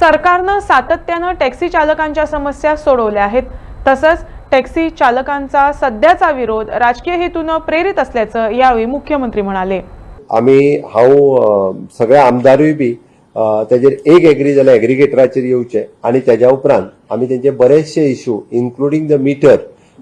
सरकारनं सातत्यानं टॅक्सी चालकांच्या समस्या सोडवल्या आहेत. तसंच टॅक्सी चालकांचा सध्याचा विरोध राजकीय हेतूनं प्रेरित असल्याचं यावेळी मुख्यमंत्री म्हणाले. आमी हांव सगळ्या सगळे आमदारूय बी अ, तेजेर एक एग्री जाल्यार एग्रिगेटराचेर येवचे आणि तेज्या उपरांत आमी तेंचे बरेचशे इश्यू इन्क्लुडींग द मिटर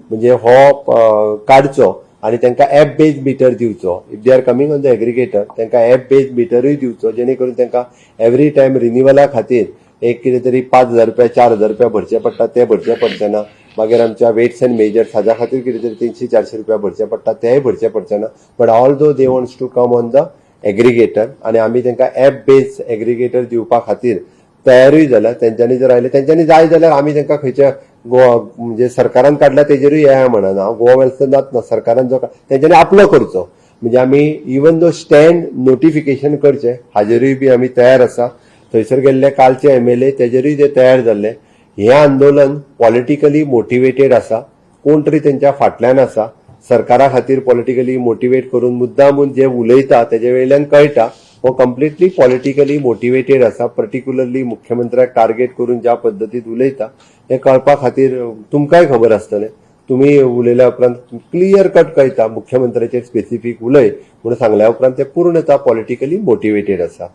म्हणजे हो काडचो आणि त्यांना ऍप बेज मिटर दिवचो. If they are coming on the aggregator त्यांना ऍप बेज मिटरूय दिवचो जेणे करून तांकां एवरी टायम रिन्युवला खातीर एक कितें तरी पांच हजार रुपया चार हजार रुपया भरचे पडटा ते भरचे पडचे ना मागीर आमच्या वेट्स अँड मेजर्स हाज्या खातीर कितें तरी तिनशी चारशे रुपया भरचे पडटा तेय भरचे पडचे ना but all though they wants to come on the aggregator आनी आमी तांकां एप बेस्ड एग्रिगेटर दिवपा खातीर तयारूय जाल्या तेंच्यांनी जर आयले तेंच्यांनी जाय जाल्यार आमी तांकां खंयच्या गोवा म्हणजे सरकारान काडला तेजेरूय येया म्हणना. हांव गोवा वेल्फेअर नात ना सरकारान जो तेंच्यांनी आपलो करचो. म्हणजे आमी इवन दो स्टँड नोटिफिकेशन करचे हाजेरूय बी आमी तयार आसा थंयसर गेल्ले कालचे एम एल ए तेजेरूय ते तयार जाल्ले हें आंदोलन पॉलिटिकली मोटिवेटेड आसा कोण तरी तेंच्या फाटल्यान आसा सरकारा खातीर पॉलिटिकली मोटिवेट करून मुद्दामून जे उलयता तेजे वयल्यान कळटा हो कम्प्लिटली पॉलिटिकली मोटिवेटेड आसा पर्टिक्युलरली मुख्यमंत्र्याक टार्गेट करून ज्या पद्दतीत उलयता तें कळपा खातीर तुमकांय खबर आसतलें. तुम्ही उलयल्या उपरांत क्लियर कट कळटा. मुख्यमंत्र्याचेर स्पेसिफीक उलय म्हणून सांगल्या उपरांत ते पूर्णता पॉलिटिकली मोटिवेटेड आसा.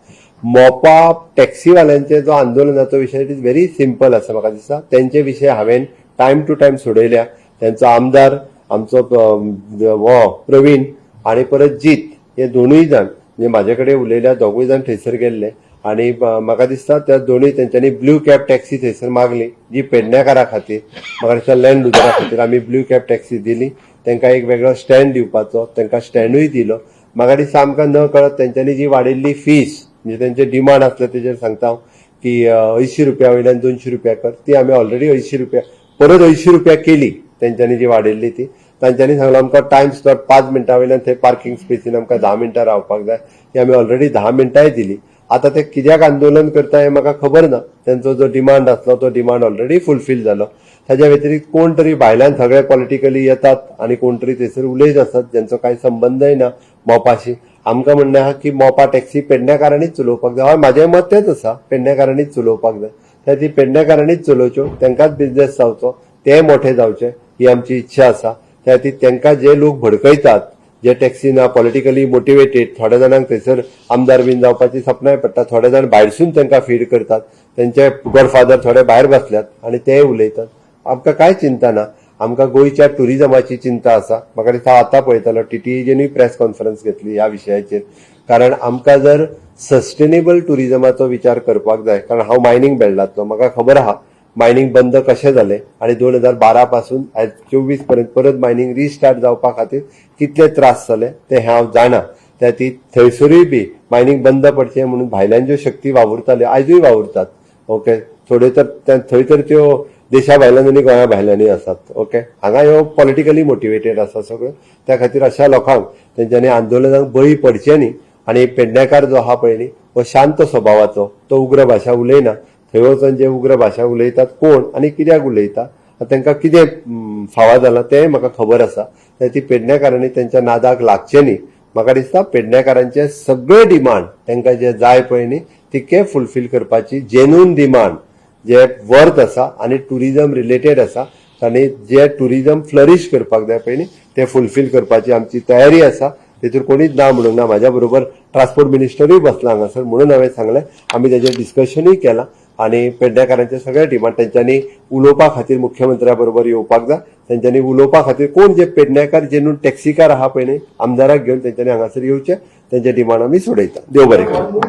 मोपा टॅक्सीवाल्यांचे जो आंदोलनाचो विशय इट इज व्हेरी सिंपल आसा म्हाका दिसता. तेंचे विशय हांवें टायम टू टायम सोडयल्या. तेंचो आमदार आमचो हो प्रवीण आणि परत जीत हे दोनूय जाण म्हणजे म्हाजे कडेन उलयल्या दोगूय जाण थंयसर गेल्ले. आणि म्हाका दिसता त्या दोन्ही तेंच्यांनी ब्ल्यू कॅब टॅक्सी थंयसर मागली जी पेडणेकारा खातीर म्हाका दिसता लँड लुजरा खातीर आमी ब्ल्यू कॅब टॅक्सी दिली. तांकां एक वेगळो स्टँड दिवपाचो. तांकां स्टँडूय दिलो. म्हाका दिसता आमकां न कळत तेंच्यांनी जी वाडिल्ली फीस म्हणजे तेंचे डिमांड आसले तेजेर सांगता हांव की अंयशीं रुपया वयल्यान दोनशीं रुपया कर. ती आमी ऑलरेडी अंयशीं रुपया परत अंयशीं रुपया केली तेंच्यांनी जी वाडयल्ली ती. तांच्यांनी सांगलो आमकां टायम स्लॉट पांच मिनटां वयल्यान थंय पार्किंग स्पेसीन आमकां धा मिनटां रावपाक जाय. ती आमी ऑलरेडी धा मिनटांय दिली. आतां ते कित्याक आंदोलन करता हें म्हाका खबर ना. तेंचो जो डिमांड आसलो तो डिमांड ऑलरेडी फुलफील जालो ताज्या व्यतिरिक्त कोण तरी भायल्यान सगळे पॉलिटिकली येतात आनी कोण तरी थंयसर उलयत आसात ज्यांचो कांय संबंदय ना मोपाशी. आमकां म्हणणें आहा की मोपा टॅक्सी पेडणेकारांनीच चलोवपाक जाय. हय म्हाजें मत तेंच आसा पेडणेकारांनीच चलोवपाक जाय. त्या ती पेडणेकारांनीच चलोवच्यो तेंकाच बिझनेस जावचो ते मोठे जावचे ही आमची इच्छा आसा. त्या ती तेंकां जे लोक भडकयतात जे टॅक्सीन पॉलिटिकली मोटिवेटेड थोड्या जाणांक थंयसर आमदार बीन जावपाची सपनाय पडटा थोडे जाण भायरसून तांकां फीड करतात तेंचे गॉडफादर थोडे भायर बसल्यात आनी ते उलयतात. आमकां कांय चिंता ना. आमकां गोंयच्या टुरिजमाची चिंता आसा. म्हाका दिसता आतां पळयतालो टीटीएजीनूय प्रेस कॉन्फरन्स घेतली ह्या विशयाचेर कारण आमकां जर सस्टेनेबल टुरिजमाचो विचार करपाक जाय कारण हांव मायनींग बेल्टांतलो म्हाका खबर आहा मायनींग बंद कशें जालें आनी दोन हजार बारा पासून आयज चोवीसपर्यंत परत मायनींग रिस्टार्ट जावपा खातीर कितले त्रास जाले ते हांव जाणा. त्या ती थंयसरूय बी मायनींग बंद पडचें म्हणून भायल्यान ज्यो शक्ती वावुरताल्यो आयजूय वावुरतात. ओके? थोड्यो तर थंय तर त्यो देशा भायल्यान आनी गोंया भायल्यानूय आसात. ओके? हांगा ह्यो पॉलिटिकली मोटिवेटेड आसा सगळ्यो. त्या खातीर अशा लोकांक तेंच्यांनी आंदोलनाक बळी पडचे न्ही. आनी पेडणेकार जो आहा पळय न्ही हो शांत स्वभावाचो तो उग्र भाशा उलयना. थंय वचून जे उग्र भाशा उलयतात कोण आनी कित्याक उलयता? तांकां कितें फावा जालां तेंय म्हाका खबर आसा. ती पेडणेकारांनी तेंच्या नादाक लागचे न्ही. म्हाका दिसता पेडणेकारांचे सगळे डिमांड तांकां जे जाय पळय न्ही तितके फुलफील करपाची जेन्यून डिमांड जे वर्थ आसा आनी टुरिजम रिलेटेड आसा आनी जे टुरिजम फ्लरीश करपाक जाय पळय न्ही ते फुलफील करपाची आमची तयारी आसा. तेतूर कोणीच ना म्हणूंक ना म्हाज्या बरोबर ट्रान्सपोर्ट मिनिस्टरूय बसला हांगासर म्हणून हांवें सांगलें आमी तेजेर डिस्कशनूय केलां. आनी पेडणेकारांचे सगळ्या डिमांड त्यांच्यानी उलोवपा खातीर मुख्यमंत्र्या बरोबर येवपाक जाय तेंच्यांनी उलोवपा खातीर कोण जे पेडणेकार जे न्हू टॅक्सीकार आहा पळय न्ही आमदाराक घेवन त्यांच्यानी हांगासर येवचे. त्यांच्या डिमांड आमी सोडयता देव बरें करूं.